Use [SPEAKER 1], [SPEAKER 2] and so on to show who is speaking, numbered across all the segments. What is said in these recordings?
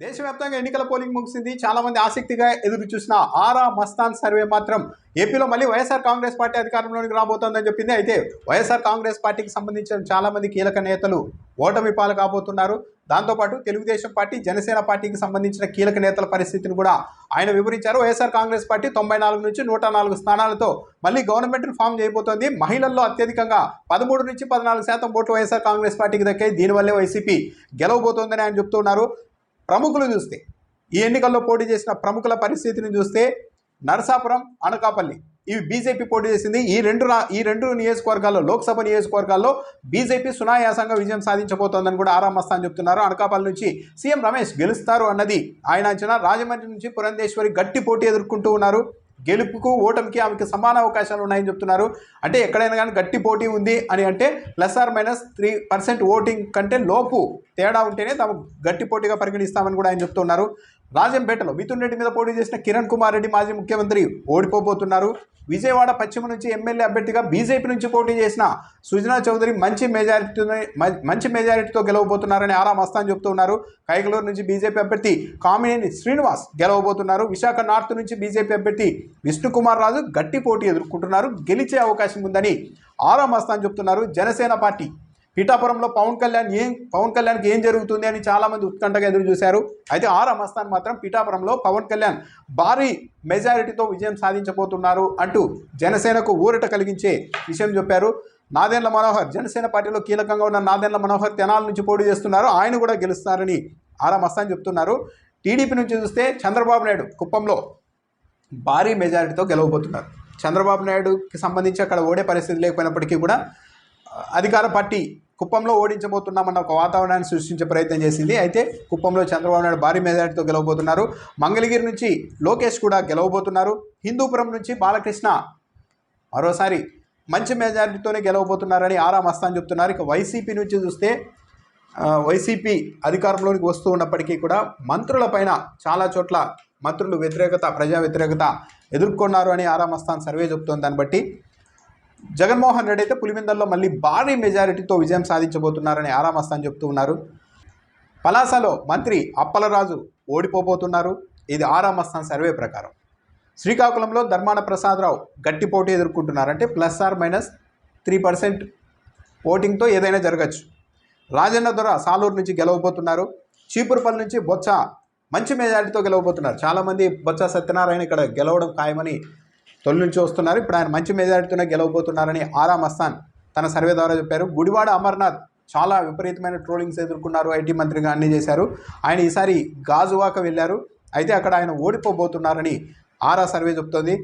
[SPEAKER 1] దేశవ్యాప్తంగా ఎన్నికల పోలింగ్ ముగిసింది. చాలా మంది ఆసక్తిగా ఎదురు చూసిన ఆరా మస్తాన్ సర్వే మాత్రం ఏపీలో మళ్ళీ వైఎస్ఆర్ కాంగ్రెస్ పార్టీ అధికారంలోకి రాబోతోందని చెప్పింది. అయితే వైఎస్ఆర్ కాంగ్రెస్ పార్టీకి సంబంధించిన చాలా మంది కీలక నేతలు ఓటమి పాలు కాబోతున్నారు. దాంతోపాటు తెలుగుదేశం పార్టీ జనసేన పార్టీకి సంబంధించిన కీలక నేతల పరిస్థితిని కూడా ఆయన వివరించారు. వైఎస్ఆర్ కాంగ్రెస్ పార్టీ తొంభై నాలుగు నుంచి నూట నాలుగు స్థానాలతో మళ్ళీ గవర్నమెంట్ను ఫామ్ చేయబోతోంది. మహిళల్లో అత్యధికంగా పదమూడు నుంచి పద్నాలుగు శాతం ఓట్లు వైఎస్ఆర్ కాంగ్రెస్ పార్టీకి దక్కాయి. దీనివల్లే వైసీపీ గెలవబోతోందని ఆయన చెప్తున్నారు. ప్రముఖులు చూస్తే ఈ ఎన్నికల్లో పోటీ చేసిన ప్రముఖుల పరిస్థితిని చూస్తే నరసాపురం అనకాపల్లి ఇవి బీజేపీ పోటీ చేసింది. ఈ రెండు ఈ రెండు నియోజకవర్గాల్లో లోక్సభ నియోజకవర్గాల్లో బీజేపీ సునాయాసంగా విజయం సాధించబోతోందని కూడా ఆరాం మస్తాన్ చెప్తున్నారు. అనకాపల్లి నుంచి సీఎం రమేష్ గెలుస్తారు అన్నది ఆయన అంచనా. రాజమండ్రి నుంచి పురంధేశ్వరి గట్టి పోటీ ఎదుర్కొంటూ ఉన్నారు. గెలుపుకు ఓటమికి ఆమెకి సమాన అవకాశాలు ఉన్నాయని చెప్తున్నారు. అంటే ఎక్కడైనా కానీ గట్టి పోటీ ఉంది అని అంటే plus or minus three percent voting కంటే లోపు తేడా ఉంటేనే తాము గట్టి పోటీగా పరిగణిస్తామని కూడా ఆయన చెప్తున్నారు. రాజంపేటలో మిథున్ రెడ్డి మీద పోటీ చేసిన కిరణ్ కుమార్ రెడ్డి మాజీ ముఖ్యమంత్రి ఓడిపోబోతున్నారు. విజయవాడ పశ్చిమ నుంచి ఎమ్మెల్యే అభ్యర్థిగా బీజేపీ నుంచి పోటీ చేసిన సుజనా చౌదరి మంచి మెజారిటీతో మంచి మెజారిటీతో గెలవబోతున్నారని ఆరా మస్తాన్ చెబుతున్నారు కైకలూరు నుంచి బీజేపీ అభ్యర్థి కామినేని శ్రీనివాస్ గెలవబోతున్నారు. విశాఖ నార్త్ నుంచి బీజేపీ అభ్యర్థి విష్ణుకుమార్ రాజు గట్టి పోటీ ఎదుర్కొంటున్నారు. గెలిచే అవకాశం ఉందని ఆరా మస్తాన్ చెబుతున్నారు జనసేన పార్టీ పీఠాపురంలో పవన్ కళ్యాణ్ ఏం పవన్ కళ్యాణ్కి ఏం జరుగుతుంది అని చాలామంది ఉత్కంఠగా ఎదురు చూశారు. అయితే ఆర్ మస్తాన్ మాత్రం పీఠాపురంలో పవన్ కళ్యాణ్ భారీ మెజారిటీతో విజయం సాధించబోతున్నారు అంటూ జనసేనకు ఊరట కలిగించే విషయం చెప్పారు. నాదెండ్ల మనోహర్ జనసేన పార్టీలో కీలకంగా ఉన్న నాదెండ్ల మనోహర్ తెనాల నుంచి పోటీ చేస్తున్నారు. ఆయన కూడా గెలుస్తారని ఆరా మస్తాన్ చెప్తున్నారు. టీడీపీ నుంచి చూస్తే చంద్రబాబు నాయుడు కుప్పంలో భారీ మెజారిటీతో గెలవబోతున్నారు. చంద్రబాబు నాయుడుకి సంబంధించి అక్కడ ఓడే పరిస్థితి లేకపోయినప్పటికీ కూడా అధికార పార్టీ కుప్పంలో ఓడించబోతున్నామన్న ఒక వాతావరణాన్ని సృష్టించే ప్రయత్నం చేసింది. అయితే కుప్పంలో చంద్రబాబు నాయుడు భారీ మెజారిటీతో గెలవబోతున్నారు. మంగళగిరి నుంచి లోకేష్ కూడా గెలవబోతున్నారు. హిందూపురం నుంచి బాలకృష్ణ మరోసారి మంచి మెజారిటీతోనే గెలవబోతున్నారని ఆరా మస్తాన్ చెప్తున్నారు. ఇక వైసీపీ నుంచి చూస్తే వైసీపీ అధికారంలోనికి వస్తూ ఉన్నప్పటికీ కూడా మంత్రులపైన చాలా చోట్ల మంత్రులు వ్యతిరేకత ప్రజా వ్యతిరేకత ఎదుర్కొన్నారు అని ఆరా మస్తాన్ సర్వే చెప్తోంది. దాన్ని బట్టి జగన్మోహన్ రెడ్డి అయితే పులివెందల్లో మళ్ళీ భారీ మెజారిటీతో విజయం సాధించబోతున్నారని ఆరామస్తాన్ చెప్తూ ఉన్నారు. పలాసలో మంత్రి అప్పలరాజు ఓడిపోబోతున్నారు. ఇది ఆరామస్తాన్ సర్వే ప్రకారం. శ్రీకాకుళంలో ధర్మాన ప్రసాదరావు గట్టి పోటీ ఎదుర్కొంటున్నారంటే plus or minus three percent ఓటింగ్తో ఏదైనా జరగచ్చు. రాజన్న దొర సాలూరు నుంచి గెలవబోతున్నారు. చీపురుపల్లి నుంచి బొత్స మంచి మెజారిటీతో గెలవబోతున్నారు. చాలామంది బొత్స సత్యనారాయణ ఇక్కడ గెలవడం ఖాయమని తొలి నుంచి వస్తున్నారు. ఇప్పుడు ఆయన మంచి మెజారిటీతోనే గెలవబోతున్నారని ఆరా మస్తాన్ తన సర్వే ద్వారా చెప్పారు. గుడివాడ అమర్నాథ్ చాలా విపరీతమైన ట్రోలింగ్స్ ఎదుర్కొన్నారు. ఐటీ మంత్రిగా అన్ని చేశారు. ఆయన ఈసారి గాజువాక వెళ్ళారు. అయితే అక్కడ ఆయన ఓడిపోబోతున్నారని ఆరా సర్వే చెప్తోంది.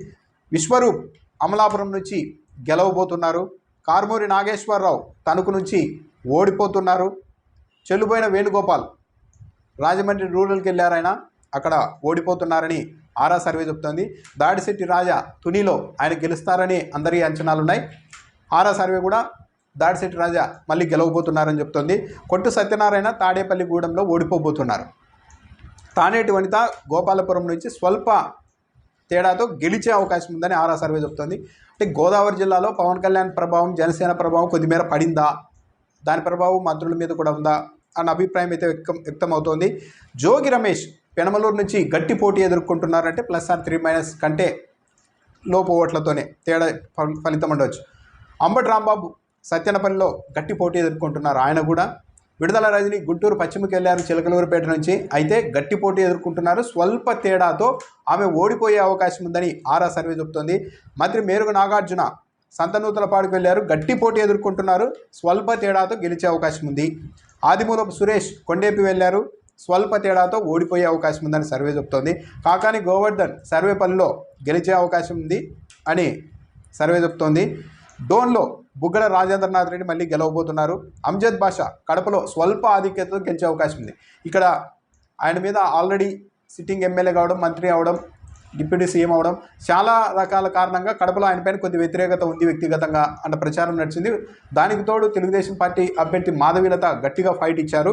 [SPEAKER 1] విశ్వరూప్ అమలాపురం నుంచి గెలవబోతున్నారు. కార్మూరి నాగేశ్వరరావు తణుకు నుంచి ఓడిపోతున్నారు. చెల్లుబోయిన వేణుగోపాల్ రాజమండ్రి రూరల్కి వెళ్ళారు ఆయన. అక్కడ ఓడిపోతున్నారని ఆరా సర్వే చెప్తోంది. దాడిశెట్టి రాజా తునిలో ఆయన గెలుస్తారని అందరి అంచనాలు ఉన్నాయి. ఆరా సర్వే కూడా దాడిశెట్టి రాజా మళ్ళీ గెలవబోతున్నారని చెప్తోంది. కొట్టు సత్యనారాయణ తాడేపల్లిగూడెంలో ఓడిపోబోతున్నారు. తానేటి వనిత గోపాలపురం నుంచి స్వల్ప తేడాతో గెలిచే అవకాశం ఉందని ఆరా సర్వే చెప్తోంది. అంటే గోదావరి జిల్లాలో పవన్ కళ్యాణ్ ప్రభావం జనసేన ప్రభావం కొద్దిమేర పడిందా? దాని ప్రభావం మంత్రుల మీద కూడా ఉందా? అన్న అభిప్రాయం అయితే వ్యక్తం వ్యక్తమవుతోంది. జోగి రమేష్ పెనమలూరు నుంచి గట్టి పోటీ ఎదుర్కొంటున్నారంటే ప్లస్ ఆర్ త్రీ మైనస్ కంటే లోపు ఓట్లతోనే తేడా ఫలి- ఫలితం ఉండవచ్చు అంబటి రాంబాబు సత్యనపల్లిలో గట్టి పోటీ ఎదుర్కొంటున్నారు ఆయన కూడా. విడుదల రజని గుంటూరు పశ్చిమకి వెళ్ళారు చిలకలూరుపేట నుంచి. అయితే గట్టి పోటీ ఎదుర్కొంటున్నారు. స్వల్ప తేడాతో ఆమె ఓడిపోయే అవకాశం ఉందని ఆరా సర్వే చెబుతోంది. మంత్రి మేరుగు నాగార్జున సంతనూతలపాడుకు వెళ్ళారు. గట్టి పోటీ ఎదుర్కొంటున్నారు. స్వల్ప తేడాతో గెలిచే అవకాశం ఉంది. ఆదిమూలపు సురేష్ కొండేపి వెళ్ళారు. స్వల్ప తేడాతో ఓడిపోయే అవకాశం ఉందని సర్వే చెప్తోంది. కాకాని గోవర్ధన్ సర్వే పనిలో గెలిచే అవకాశం ఉంది అని సర్వే చెప్తోంది. డోన్లో బుగ్గడ రాజేంద్రనాథ్ రెడ్డి మళ్ళీ గెలవబోతున్నారు. అంజద్ బాషా కడపలో స్వల్ప ఆధిక్యతతో గెలిచే అవకాశం ఉంది. ఇక్కడ ఆయన మీద ఆల్రెడీ సిట్టింగ్ ఎమ్మెల్యే కావడం మంత్రి అవడం డిప్యూటీ సీఎం అవడం చాలా రకాల కారణంగా కడపలో ఆయన పైన కొద్ది వ్యతిరేకత ఉంది వ్యక్తిగతంగా అన్న ప్రచారం నడిచింది. దానికి తోడు తెలుగుదేశం పార్టీ అభ్యర్థి మాధవీలత గట్టిగా ఫైట్ ఇచ్చారు.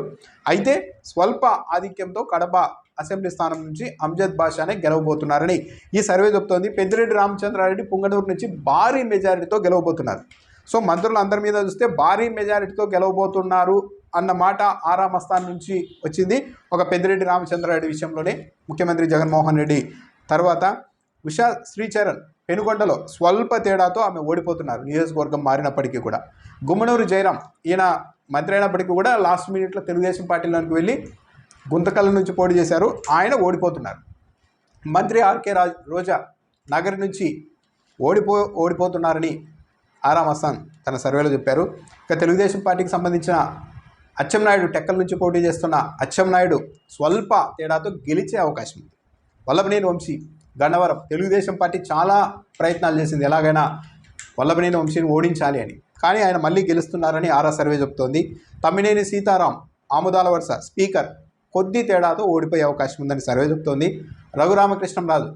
[SPEAKER 1] అయితే స్వల్ప ఆధిక్యంతో కడప అసెంబ్లీ స్థానం నుంచి అంజద్ బాషానే గెలవబోతున్నారని ఈ సర్వే చెబుతోంది పెద్దిరెడ్డి రామచంద్రారెడ్డి పుంగనూరు నుంచి భారీ మెజారిటీతో గెలవబోతున్నారు. సో మంత్రులు అందరి మీద చూస్తే భారీ మెజారిటీతో గెలవబోతున్నారు అన్న మాట ఆరామస్థాన్ నుంచి వచ్చింది. ఒక పెద్దిరెడ్డి రామచంద్రారెడ్డి విషయంలోనే ముఖ్యమంత్రి జగన్మోహన్ రెడ్డి తర్వాత ఉషా శ్రీచరణ్ పెనుగొండలో స్వల్ప తేడాతో ఆమె ఓడిపోతున్నారు. నియోజకవర్గం మారినప్పటికీ కూడా. గుమ్మనూరు జయరాం ఈయన మంత్రి అయినప్పటికీ కూడా లాస్ట్ మినిట్లో తెలుగుదేశం పార్టీలోకి వెళ్ళి గుంతకల్ నుంచి పోటీ చేశారు. ఆయన ఓడిపోతున్నారు. మంత్రి ఆర్కే రాజ్ రోజా నగర్ నుంచి ఓడిపో ఓడిపోతున్నారని ఆరామ్ హసన్ తన సర్వేలో చెప్పారు. ఇక తెలుగుదేశం పార్టీకి సంబంధించిన అచ్చెంనాయుడు టెక్కల నుంచి పోటీ చేస్తున్న అచ్చెంనాయుడు స్వల్ప తేడాతో గెలిచే అవకాశం ఉంది. వల్లభనేని వంశీ గన్నవరం. తెలుగుదేశం పార్టీ చాలా ప్రయత్నాలు చేసింది. ఎలాగైనా వల్లభనేని వంశీని ఓడించాలి అని. కానీ ఆయన మళ్ళీ గెలుస్తున్నారని ఆరా సర్వే చెబుతోంది తమ్మినేని సీతారాం ఆముదాల వరుస స్పీకర్ కొద్ది తేడాతో ఓడిపోయే అవకాశం ఉందని సర్వే చెబుతోంది రఘురామకృష్ణంరాజు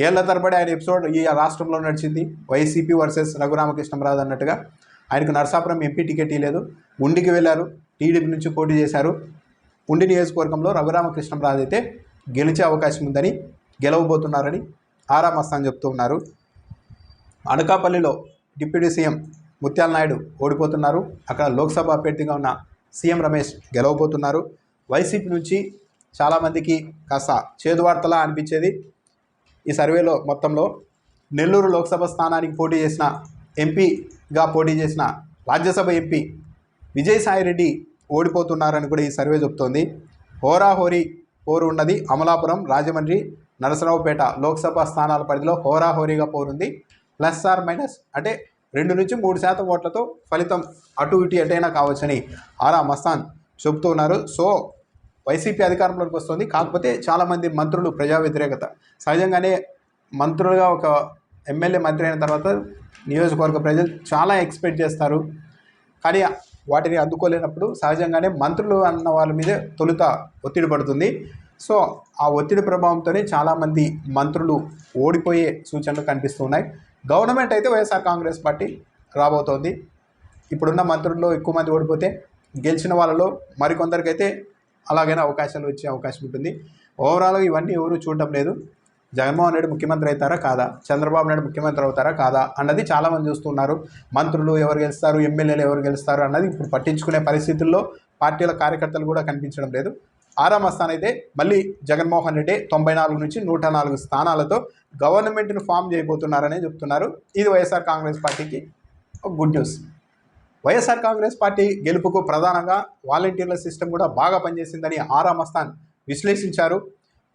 [SPEAKER 1] ఏళ్ళ తరబడి ఆయన ఎపిసోడ్ ఈ రాష్ట్రంలో నడిచింది. వైసీపీ వర్సెస్ రఘురామకృష్ణంరాజు అన్నట్టుగా ఆయనకు నరసాపురం ఎంపీ టికెట్ ఇవ్వలేదు ఉండికి వెళ్ళారు. టీడీపీ నుంచి పోటీ చేశారు. ఉండి నియోజకవర్గంలో రఘురామకృష్ణంరాజు అయితే గెలిచే అవకాశం ఉందని గెలవబోతున్నారని ఆరా మస్తాన్ చెప్తూ ఉన్నారు. అనకాపల్లిలో డిప్యూటీ సీఎం ముత్యాల నాయుడు ఓడిపోతున్నారు. అక్కడ లోక్సభ అభ్యర్థిగా ఉన్న సీఎం రమేష్ గెలవబోతున్నారు. వైసీపీ నుంచి చాలామందికి కాస్త చేదు వార్తలా అనిపించేది. ఈ సర్వేలో మొత్తంలో నెల్లూరు లోక్సభ స్థానానికి పోటీ చేసిన ఎంపీగా పోటీ చేసిన రాజ్యసభ ఎంపీ విజయసాయిరెడ్డి ఓడిపోతున్నారని కూడా ఈ సర్వే చెబుతోంది హోరాహోరీ పోరు ఉన్నది. అమలాపురం రాజమండ్రి నరసరావుపేట లోక్సభ స్థానాల పరిధిలో హోరాహోరీగా పోరుంది. ప్లస్ ఆర్ మైనస్ అంటే రెండు నుంచి మూడు శాతం ఓట్లతో ఫలితం అటు ఇటు ఎటైనా కావచ్చని ఆరా మస్తాన్ చెబుతూ ఉన్నారు. సో వైసీపీ అధికారంలోకి వస్తుంది. కాకపోతే చాలామంది మంత్రులు ప్రజా వ్యతిరేకత. సహజంగానే మంత్రులుగా ఒక ఎమ్మెల్యే మంత్రి అయిన తర్వాత నియోజకవర్గ ప్రజలు చాలా ఎక్స్పెక్ట్ చేస్తారు. కానీ వాటిని అందుకోలేనప్పుడు సహజంగానే మంత్రులు అన్న వాళ్ళ మీదే తొలుత ఒత్తిడి పడుతుంది. సో ఆ ఒత్తిడి ప్రభావంతోనే చాలామంది మంత్రులు ఓడిపోయే సూచనలు కనిపిస్తున్నాయి. గవర్నమెంట్ అయితే వైఎస్ఆర్ కాంగ్రెస్ పార్టీ రాబోతోంది. ఇప్పుడున్న మంత్రుల్లో ఎక్కువ మంది ఓడిపోతే గెలిచిన వాళ్ళలో మరికొందరికైతే అలాగైనా అవకాశాలు వచ్చే అవకాశం ఉంటుంది. ఓవరాల్గా ఇవన్నీ ఎవరు చూడటం లేదు. జగన్మోహన్ రెడ్డి ముఖ్యమంత్రి అవుతారా కాదా? చంద్రబాబు నాయుడు ముఖ్యమంత్రి అవుతారా కాదా? అన్నది చాలామంది చూస్తున్నారు. మంత్రులు ఎవరు గెలుస్తారు? ఎమ్మెల్యేలు ఎవరు గెలుస్తారు? అన్నది ఇప్పుడు పట్టించుకునే పరిస్థితుల్లో పార్టీల కార్యకర్తలు కూడా కనిపించడం లేదు. ఆరామ స్థానం అయితే మళ్ళీ జగన్మోహన్ రెడ్డి తొంభై నాలుగు నుంచి నూట నాలుగు స్థానాలతో గవర్నమెంట్ను ఫామ్ చేయబోతున్నారని చెప్తున్నారు. ఇది వైఎస్ఆర్ కాంగ్రెస్ పార్టీకి ఒక good news. YSR Congress party గెలుపుకు ప్రధానంగా వాలంటీర్ల సిస్టమ్ కూడా బాగా పనిచేసిందని ఆరా మస్తాన్ విశ్లేషించారు.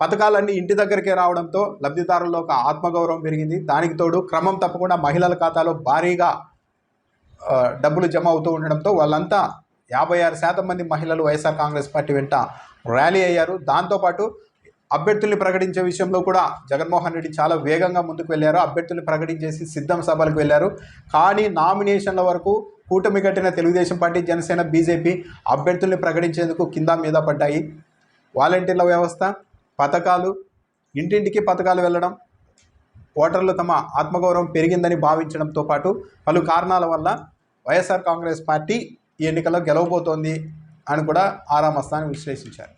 [SPEAKER 1] పథకాలన్నీ ఇంటి దగ్గరికే రావడంతో లబ్ధిదారుల్లో ఒక ఆత్మగౌరవం పెరిగింది. దానికి తోడు క్రమం తప్పకుండా మహిళల ఖాతాలో భారీగా డబ్బులు జమ అవుతూ ఉండడంతో వాళ్ళంతా యాభై ఆరు శాతం మంది మహిళలు వైఎస్ఆర్ కాంగ్రెస్ పార్టీ వెంట ర్యాలీ అయ్యారు. దాంతోపాటు అభ్యర్థుల్ని ప్రకటించే విషయంలో కూడా జగన్మోహన్ రెడ్డి చాలా వేగంగా ముందుకు వెళ్ళారు. అభ్యర్థుల్ని ప్రకటించేసి సిద్ధం సభలకు వెళ్ళారు. కానీ నామినేషన్ల వరకు కూటమి కట్టిన తెలుగుదేశం పార్టీ జనసేన బీజేపీ అభ్యర్థుల్ని ప్రకటించేందుకు కింద మీద పడ్డాయి. వాలంటీర్ల వ్యవస్థ పథకాలు ఇంటింటికి పథకాలు వెళ్ళడం ఓటర్లు తమ ఆత్మగౌరవం పెరిగిందని భావించడంతో పాటు పలు కారణాల వల్ల వైఎస్ఆర్ కాంగ్రెస్ పార్టీ ఈ ఎన్నికల్లో గెలవబోతోంది అని కూడా ఆరా మస్తాని విశ్లేషించారు.